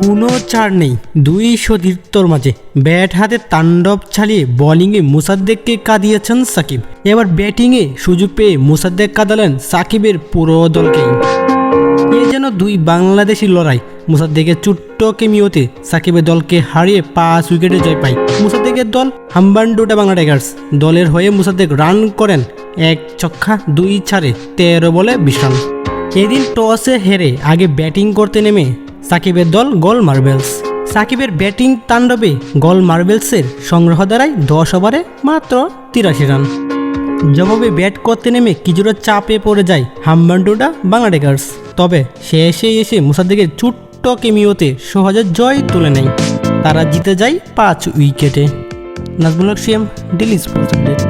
কোনো ছাড় নেই। দুই সতীর্থর মাঝে। ব্যাট হাতে তাণ্ডব ছাড়িয়ে বোলিংয়ে মুসাদ্দেককে কাঁদিয়েছেন সাকিব। এবার ব্যাটিংয়ে সুযোগ পেয়ে মুসাদ্দেক কাঁদালেন সাকিবের পুরো দলকেই। এ যেন দুই বাংলাদেশি লড়াই। মুসাদ্দেকের চুট্ট কেমিওতে সাকিবের দলকে হারিয়ে পাঁচ উইকেটে জয় পায়। মুসাদ্দেকের দল হাম্বান্ডুটা বাংলা টাইগার্স। দলের হয়ে মুসাদ্দেক রান করেন এক ছক্কা দুই ছাড়ে তেরো বলে বিশ্রাম এদিন টসে হেরে আগে ব্যাটিং করতে নেমে সাকিবের দল গোল মার্বেলস। সাকিবের ব্যাটিং তাণ্ডবে গোল মার্বেলসের সংগ্রহ দ্বারাই দশ ওভারে মাত্র তিরাশি রান। জবাবে ব্যাট করতে নেমে কিছুটা চাপে পড়ে যায় হামবান্ডুটা বাংলা টাইগার্স তবে শেষে এসে মুসাদ্দিকের ছোট্ট কেমিওতে সহজে জয় তুলে নেয়। তারা জিতে যায় পাঁচ উইকেটে। Nazmul CM daily sports update.